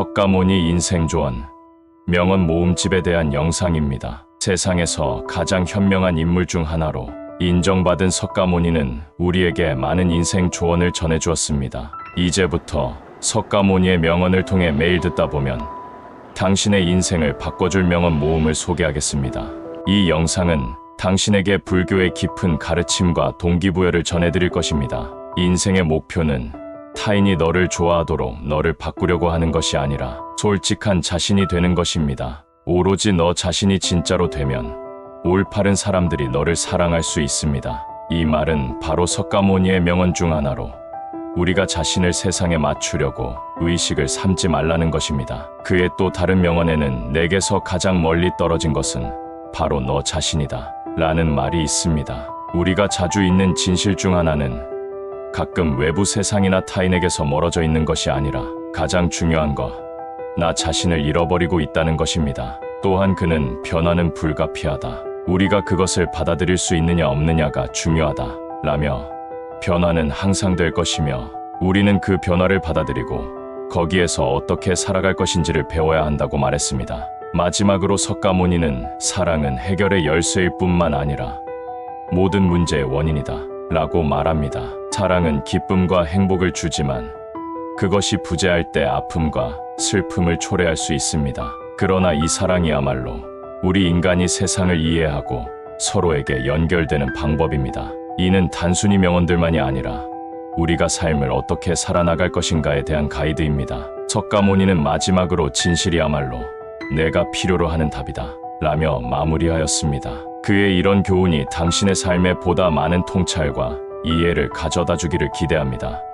석가모니 인생조언 명언 모음집에 대한 영상입니다. 세상에서 가장 현명한 인물 중 하나로 인정받은 석가모니는 우리에게 많은 인생 조언을 전해주었습니다. 이제부터 석가모니의 명언을 통해 매일 듣다 보면 당신의 인생을 바꿔줄 명언 모음을 소개하겠습니다. 이 영상은 당신에게 불교의 깊은 가르침과 동기부여를 전해드릴 것입니다. 인생의 목표는 타인이 너를 좋아하도록 너를 바꾸려고 하는 것이 아니라 솔직한 자신이 되는 것입니다. 오로지 너 자신이 진짜로 되면 올바른 사람들이 너를 사랑할 수 있습니다. 이 말은 바로 석가모니의 명언 중 하나로 우리가 자신을 세상에 맞추려고 의식을 삼지 말라는 것입니다. 그의 또 다른 명언에는 내게서 가장 멀리 떨어진 것은 바로 너 자신이다. 라는 말이 있습니다. 우리가 자주 있는 진실 중 하나는 가끔 외부 세상이나 타인에게서 멀어져 있는 것이 아니라 가장 중요한 것, 나 자신을 잃어버리고 있다는 것입니다. 또한 그는 변화는 불가피하다. 우리가 그것을 받아들일 수 있느냐 없느냐가 중요하다. 라며 변화는 항상 될 것이며 우리는 그 변화를 받아들이고 거기에서 어떻게 살아갈 것인지를 배워야 한다고 말했습니다. 마지막으로 석가모니는 사랑은 해결의 열쇠일 뿐만 아니라 모든 문제의 원인이다. 라고 말합니다. 사랑은 기쁨과 행복을 주지만 그것이 부재할 때 아픔과 슬픔을 초래할 수 있습니다. 그러나 이 사랑이야말로 우리 인간이 세상을 이해하고 서로에게 연결되는 방법입니다. 이는 단순히 명언들만이 아니라 우리가 삶을 어떻게 살아나갈 것인가에 대한 가이드입니다. 석가모니는 마지막으로 진실이야말로 내가 필요로 하는 답이다. 라며 마무리하였습니다. 그의 이런 교훈이 당신의 삶에 보다 많은 통찰과 이해를 가져다 주기를 기대합니다.